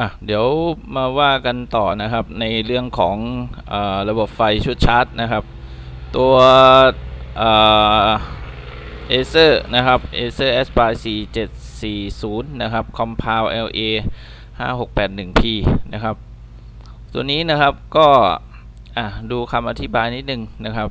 อะเดี๋ยวมาว่ากันต่อนะครับในเรื่องของอระบบไฟชุดชาร์จนะครับ ตัวเอ่อ Acer นะครับ Acer Aspire 4740 นะครับ Compound LA 5681P นะครับ ตัวนี้นะครับก็อะดูคำอธิบายนิดนึงนะครับ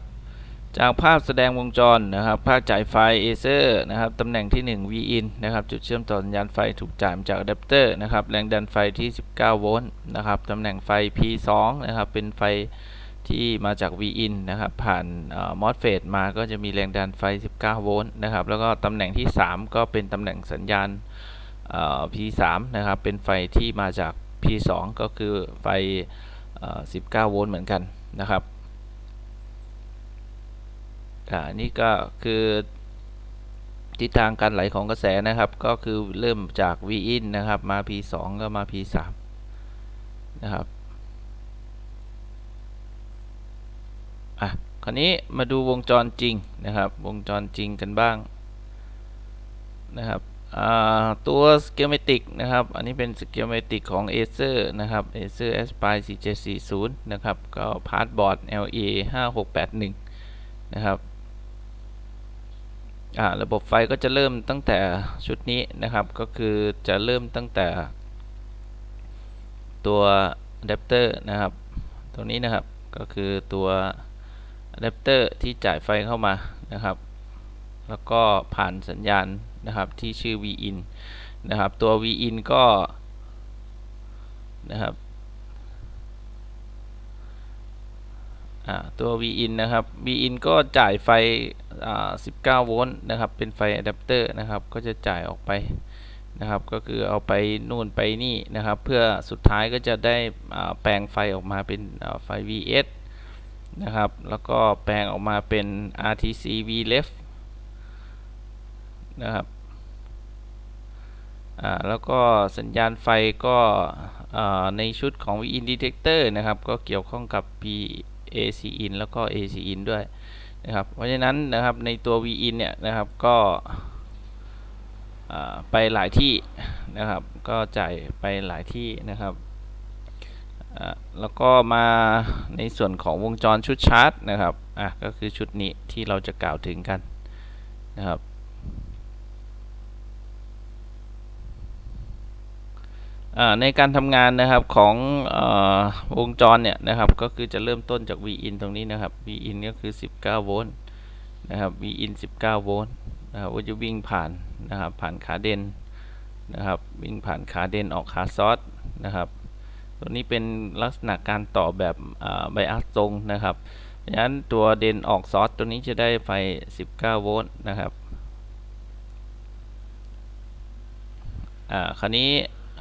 จากภาพแสดงวงจรนะครับ ภาคจ่ายไฟ Acer นะครับ ตำแหน่งที่ 1 Vin นะครับ จุดเชื่อมต่อสัญญาณไฟถูกจ่ายมาจากอะแดปเตอร์นะครับ แรงดันไฟที่ 19 โวลต์นะครับ ตำแหน่งไฟ P2 นะครับ เป็นไฟที่มาจาก Vin นะครับ ผ่านมอสเฟตมาก็จะมีแรงดันไฟ 19 โวลต์นะครับ แล้วก็ตำแหน่งที่ 3 ก็เป็นตำแหน่งสัญญาณ P3 นะครับ เป็นไฟที่มาจาก P2 ก็คือไฟ 19 โวลต์เหมือนกันนะครับ อ่านี่ก็คือทิศทางการไหลของกระแสนะครับ ก็คือเริ่มจาก Vin นะครับ มา P2 ก็มา P3 นะครับอะคราวนี้มาดูวงจรจริงนะครับ วงจรจริงกันบ้างนะครับตัว schematic นะครับ อันนี้เป็น schematic ของ Acer นะครับ Acer Aspire 4740 นะครับ ก็ part board LA 5681 นะครับ ระบบไฟก็จะเริ่มตั้งแต่ชุดนี้นะครับ ก็คือจะเริ่มตั้งแต่ตัวอะแดปเตอร์นะครับตรงนี้นะครับก็คือตัวอะแดปเตอร์ที่จ่ายไฟเข้ามานะครับ แล้วก็ผ่านสัญญาณนะครับที่ชื่อ Vin นะครับ ตัว Vin ก็นะครับตัว Vin นะครับ Vin ก็จ่ายไฟ 19 โวลต์นะครับ เป็นไฟอะแดปเตอร์นะครับ ก็จะจ่ายออกไปนะครับ ก็คือเอาไปนู่นไปนี่นะครับ เพื่อสุดท้ายก็จะได้แปลงไฟออกมาเป็นไฟ Vs นะครับ แล้วก็แปลงออกมาเป็น RTC Vref นะครับแล้วก็สัญญาณไฟก็ในชุดของ Vin Detector นะครับ ก็เกี่ยวข้องกับ P AC in แล้วก็ AC in ด้วย นะครับเพราะฉะนั้นนะครับในตัว Vin เนี่ยนะครับก็ไปหลายที่นะครับ ก็จ่ายไปหลายที่นะครับแล้วก็มาในส่วนของวงจรชุดชาร์จนะครับอะก็คือชุดนี้ที่เราจะกล่าวถึงกันนะครับ อ่า ในการทำงานนะครับของอวงจรเนี่ยนะครับก็คือจะเริ่มต้นจาก Vin ตรงนี้นะครับ Vin ก็คือ 19 โวลต์นะครับ Vin 19 โวลต์นะครับก็จะวิ่งผ่านนะครับผ่านขาเด่นนะครับวิ่งผ่านขาเด่นออกขาซอสนะครับตัวนี้เป็นลักษณะการต่อแบบไบอัสตรงนะครับดังนั้นตัวเด่นออกซอสตัวนี้จะได้ไฟ 19 โวลต์นะครับอ่าคราวนี้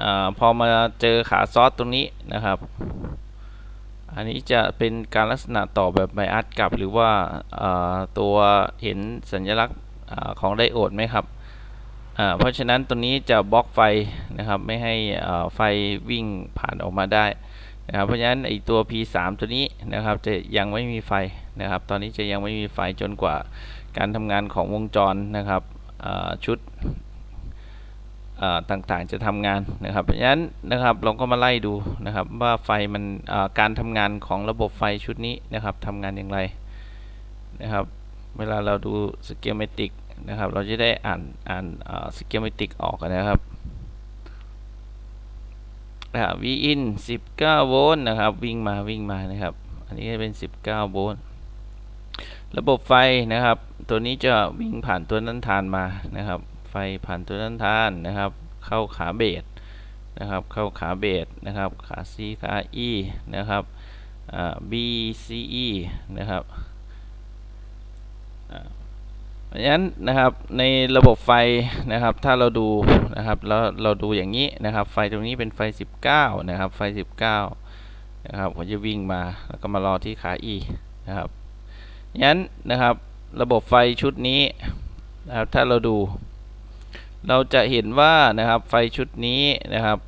อพอมาเจอขาซอสตรงนี้นะครับ อันนี้จะเป็นการลักษณะต่อแบบไบอัสกลับ หรือว่าตัวเห็นสัญลักษณ์ของไดโอดไหมครับเพราะฉะนั้นตัวนี้จะบล็อกไฟนะครับ ไม่ให้ไฟวิ่งผ่านออกมาได้นะครับเพราะฉะนั้นไอตัว P3 ตัวนี้นะครับจะยังไม่มีไฟนะครับ ตอนนี้จะยังไม่มีไฟจนกว่าการทำงานของวงจรนะครับชุด ต่างๆจะทำงานนะครับเพราะฉะนั้นนะครับเราก็มาไล่ดูนะครับว่าไฟมันการทำงานของระบบไฟชุดนี้นะครับทำงานอย่างไรนะครับเวลาเราดูสเกลเมติกนะครับเราจะได้อ่านอ่านสเกลเมติกออกนะครับ V in 19 โวลต์นะครับวิ่งมาวิ่งมานะครับอันนี้เป็น 19 โวลต์ระบบไฟนะครับ ตัวนี้จะวิ่งผ่านตัวนั้นทานมานะครับ ไฟผ่านตัวนั้นทานนะครับ เข้าขาเบสนะครับ เข้าขาเบสนะครับ ขา C ขา E นะครับ B C E นะครับเพราะฉะนั้นนะครับในระบบไฟนะครับ ถ้าเราดูนะครับแล้วเราดูอย่างนี้นะครับ ไฟตรงนี้เป็นไฟ 19 นะครับ ไฟ 19 นะครับผมจะวิ่งมาแล้วก็มารอที่ขา E นะครับงั้นนะครับระบบไฟชุดนี้นะครับถ้าเราดู เราจะเห็นว่านะครับไฟชุดนี้นะครับ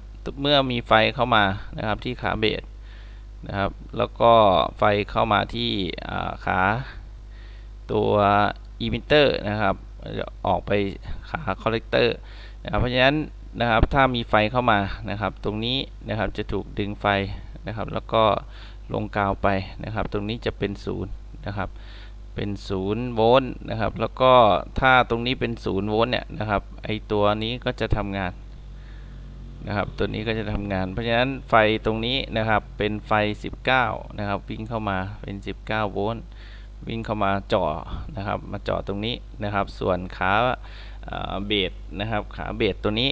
เมื่อมีไฟเข้ามานะครับที่ขาเบสนะครับ แล้วก็ไฟเข้ามาที่ขาตัวอิมิเตอร์นะครับออกไปขาคอลเลกเตอร์นะครับเพราะฉะนั้นนะครับถ้ามีไฟเข้ามานะครับ ตรงนี้นะครับจะถูกดึงไฟนะครับ แล้วก็ลงกาวไปนะครับ ตรงนี้จะเป็นศูนย์นะครับ เป็นศูนย์โวลต์นะครับ แล้วก็ถ้าตรงนี้เป็นศูนย์โวลต์เนี่ยนะครับ ไอตัวนี้ก็จะทำงานนะครับ ตัวนี้ก็จะทำงาน เพราะฉะนั้นไฟตรงนี้นะครับ เป็นไฟ 19 นะครับ วิ่งเข้ามาเป็น 19 โวลต์ วิ่งเข้ามาจ่อนะครับ มาจ่อตรงนี้นะครับ ส่วนขาเบสนะครับ ขาเบสตัวนี้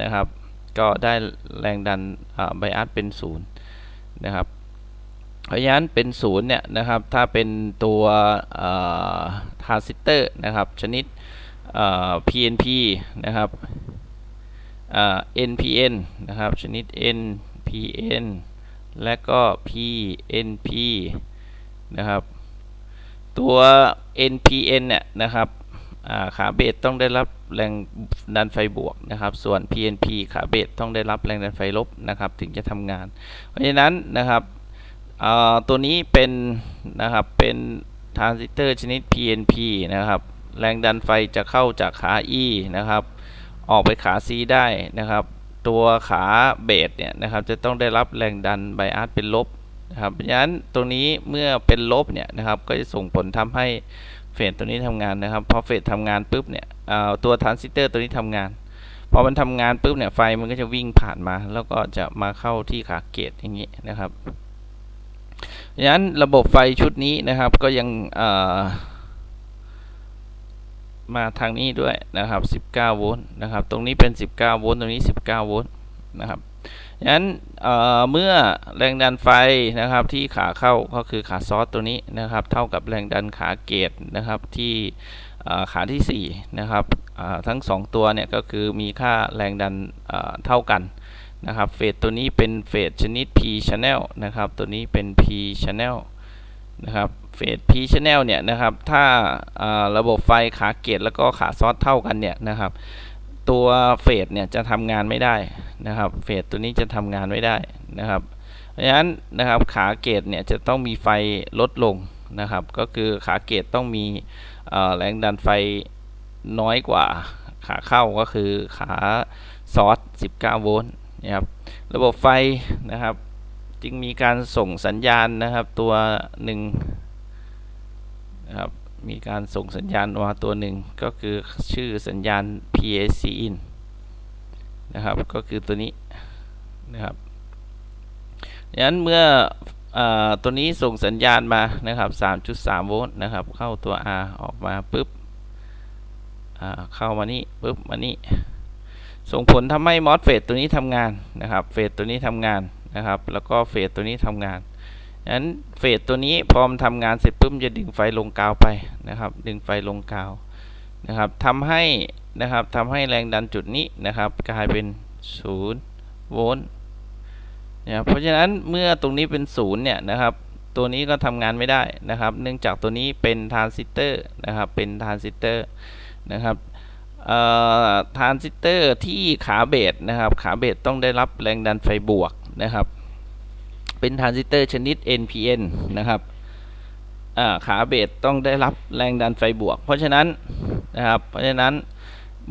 นะครับ ก็ได้แรงดันไบอัสเป็นศูนย์นะครับ เพราะฉะนั้นเป็นศูนย์เนี่ยนะครับถ้าเป็นตัวทรานซิสเตอร์นะครับชนิด PNP นะครับ NPN นะครับชนิด NPN และก็ PNP นะครับตัว NPN เนี่ยนะครับขาเบสต้องได้รับแรงดันไฟบวกนะครับ ส่วน PNP ขาเบสต้องได้รับแรงดันไฟลบนะครับ ถึงจะทำงาน เพราะฉะนั้นนะครับ ตัวนี้เป็นนะครับเป็นทรานซิสเตอร์ชนิด PNP นะครับ แรงดันไฟจะเข้าจากขา E นะครับ ออกไปขา C ได้นะครับ ตัวขาเบสเนี่ยนะครับจะต้องได้รับแรงดันไบอัสเป็นลบนะครับเพราะฉะนั้นตรงนี้เมื่อเป็นลบเนี่ยนะครับก็จะส่งผลทำให้เฟสตัวนี้ทำงานนะครับพอเฟสทำงานปุ๊บเนี่ยตัวทรานซิสเตอร์ตัวนี้ทำงานพอมันทำงานปุ๊บเนี่ยไฟมันก็จะวิ่งผ่านมา แล้วก็จะมาเข้าที่ขาเกตอย่างนี้นะครับ ดังนั้นระบบไฟชุดนี้นะครับก็ยังมาทางนี้ด้วยนะครับ 19 โวลต์นะครับ ตรงนี้เป็น 19 โวลต์ ตรงนี้ 19 โวลต์นะครับดังนั้นเเมื่อแรงดันไฟนะครับที่ขาเข้าก็คือขาซอสตัวนี้นะครับ เท่ากับแรงดันขาเกตนะครับที่ขาที่4นะครับทั้ง 2 ตัวเนี่ยก็คือมีค่าแรงดันเท่ากัน นะครับเฟสตัวนี้เป็นเฟสชนิด P channel นะครับตัวนี้เป็น P channel นะครับเฟส P channel เนี่ยนะครับถ้าาระบบไฟขาเกตแล้วก็ขาซอสเท่ากันเนี่ยนะครับตัวเฟสเนี่ยจะทำงานไม่ได้นะครับเฟสตัวนี้จะทำงานไม่ได้นะครับเพราะฉะนั้นนะครับขาเกตเนี่ยจะต้องมีไฟลดลงนะครับก็คือขาเกตต้องมีแรงดันไฟน้อยกว่าขาเข้าก็คือขาซอส 19 โวลต์ นะครับระบบไฟนะครับ จึงมีการส่งสัญญาณนะครับตัวหนึ่งนะครับมีการส่งสัญญาณมาตัวหนึ่งก็คือชื่อสัญญาณ PAC in นะครับก็คือตัวนี้นะครับดังนั้นเมื่ออตัวนี้ส่งสัญญาณมานะครับ 3.3 โวลต์นะครับ เข้าตัว R ออกมาปุ๊บเข้ามานี่ปุ๊บมานี่ ส่งผลทำให้มอสเฟสตัวนี้ทำงานนะครับ เฟสตัวนี้ทำงานนะครับ แล้วก็เฟสตัวนี้ทำงานฉะนั้นเฟสตัวนี้พอมทำงานเสร็จปุ๊บมันจะดึงไฟลงกาวไปนะครับ ดึงไฟลงกาวนะครับทำให้นะครับทำให้แรงดันจุดนี้นะครับกลายเป็น0โวลต์นะครับเพราะฉะนั้นเมื่อตรงนี้เป็น0เนี่ยนะครับ ตัวนี้ก็ทำงานไม่ได้นะครับ เนื่องจากตัวนี้เป็นทรานซิสเตอร์นะครับเป็นทรานซิสเตอร์นะครับ ทรานซิสเตอร์ที่ขาเบสนะครับ ขาเบสต้องได้รับแรงดันไฟบวกนะครับ เป็นทรานซิสเตอร์ชนิด NPN นะครับขาเบสต้องได้รับแรงดันไฟบวก เพราะฉะนั้นนะครับเพราะฉะนั้น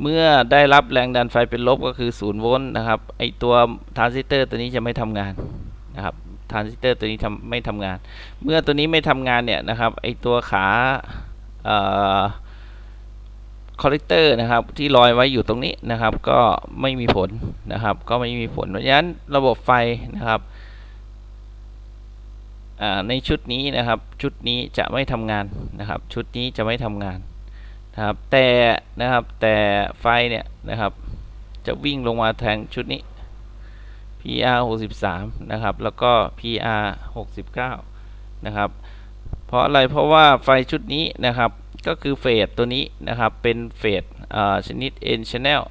เมื่อได้รับแรงดันไฟเป็นลบก็คือ0โวลต์นะครับไอตัวทรานซิสเตอร์ตัวนี้จะไม่ทำงานนะครับทรานซิสเตอร์ตัวนี้ทำไม่ทำงาน เมื่อตัวนี้ไม่ทำงานเนี่ยนะครับไอตัวขาเอ่อ คอลเลกเตอร์นะครับที่ลอยไว้อยู่ตรงนี้นะครับ ก็ไม่มีผลนะครับ ก็ไม่มีผลเพราะฉะนั้นระบบไฟนะครับในชุดนี้นะครับชุดนี้จะไม่ทำงานนะครับ ชุดนี้จะไม่ทำงานนะครับ แต่นะครับแต่ไฟเนี่ยนะครับ จะวิ่งลงมาแทงชุดนี้ PR 63นะครับ แล้วก็ PR 69นะครับ เพราะอะไรเพราะว่าไฟชุดนี้นะครับ ก็คือเฟสตัวนี้นะครับ เป็นเฟสอ่าชนิด N channel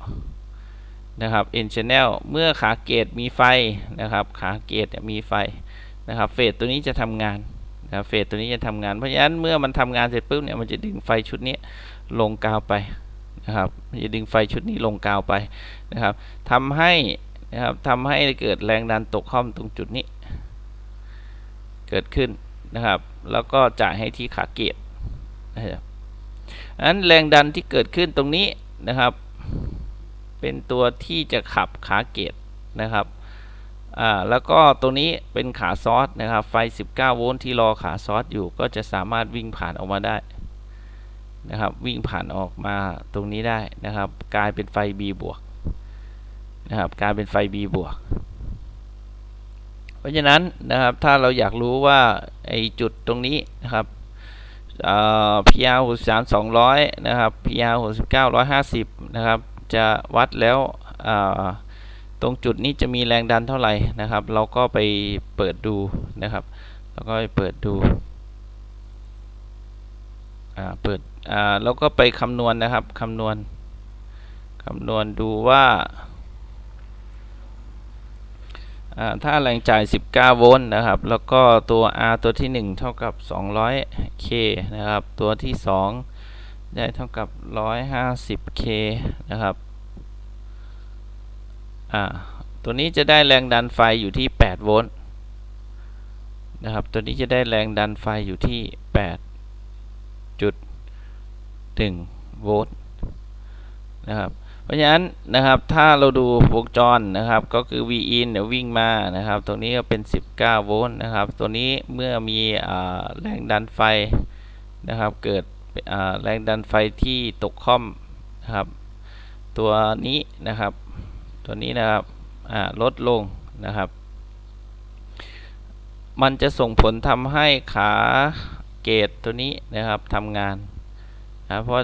นะครับ N channel เมื่อขาเกตมีไฟนะครับ ขาเกตมีไฟนะครับ เฟสตัวนี้จะทำงานนะครับเฟสตัวนี้จะทำงาน เพราะฉะนั้นเมื่อมันทำงานเสร็จปุ๊บเนี่ยมันจะดึงไฟชุดนี้ลงกาวไปนะครับจะดึงไฟชุดนี้ลงกาวไปนะครับทำให้นะครับทำให้เกิดแรงดันตกข้อมตรงจุดนี้ เกิดขึ้นนะครับ แล้วก็จ่ายให้ที่ขาเกตนะครับ อันแรงดันที่เกิดขึ้นตรงนี้นะครับเเป็นตัวที่จะขับขาเกตนะครับอ่าแล้วก็ตัวนี้เป็นขาซอสนะครับ ไฟ 19 โวลต์ที่รอขาซอสอยู่ก็จะสามารถวิ่งผ่านออกมาได้นะครับ วิ่งผ่านออกมาตรงนี้ได้นะครับ กลายเป็นไฟ B บวกนะครับกลายเป็นไฟ B บวกเพราะฉะนั้นนะครับถ้าเราอยากรู้ว่าไอจุดตรงนี้นะครับ เอ่อ PR 63 200 นะครับ PR 69 150 นะครับ จะวัดแล้วตรงจุดนี้จะมีแรงดันเท่าไหร่นะครับ เราก็ไปเปิดดูนะครับ แล้วก็ไปเปิดดูอ่าเปิดอ่าแล้วก็ไปคำนวณนะครับคำนวณคำนวณดูว่า ถ้าแรงจ่าย 19 โวลต์นะครับ แล้วก็ตัว R ตัวที่ 1 เท่ากับ 200K นะครับ ตัวที่ 2 ได้เท่ากับ 150K นะครับ ตัวนี้จะได้แรงดันไฟอยู่ที่ 8 โวลต์นะครับ ตัวนี้จะได้แรงดันไฟอยู่ที่ 8.1 โวลต์นะครับ เพราะฉะนั้นนะครับถ้าเราดูวงจรนะครับก็คือ V in เดี๋ยววิ่งมานะครับตรงนี้ก็เป็น 19 โวลต์นะครับตัวนี้เมื่อมีอแรงดันไฟนะครับเกิดแรงดันไฟที่ตกค่อมนะครับตัวนี้นะครับตัวนี้นะครับลดลงนะครับ มันจะส่งผลทำให้ขาเกตตัวนี้นะครับทำงานนะเพราะ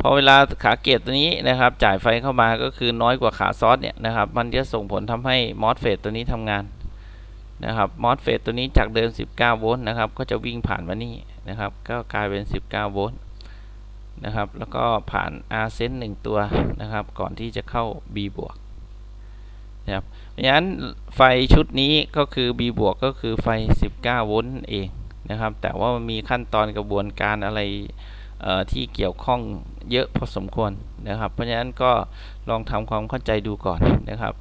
พอเวลาขาเกตตัวนี้นะครับ จ่ายไฟเข้ามาก็คือน้อยกว่าขาซอสเนี่ยนะครับ มันจะส่งผลทำให้มอสเฟตตัวนี้ทำงานนะครับมอสเฟตตัวนี้จากเดิม 19 โวลต์นะครับ ก็จะวิ่งผ่านมานี่นะครับ ก็กลายเป็น 19 โวลต์นะครับ แล้วก็ผ่าน R เซนหนึ่งตัวนะครับ ก่อนที่จะเข้า B บวกนะครับเพราะฉะนั้นไฟชุดนี้ก็คือ B บวกก็คือไฟ 19 โวลต์เองนะครับ แต่ว่ามันมีขั้นตอนกระบวนการอะไรที่เกี่ยวข้อง เยอะพอสมควรนะครับ เพราะฉะนั้นก็ลองทำความเข้าใจดูก่อนนะครับ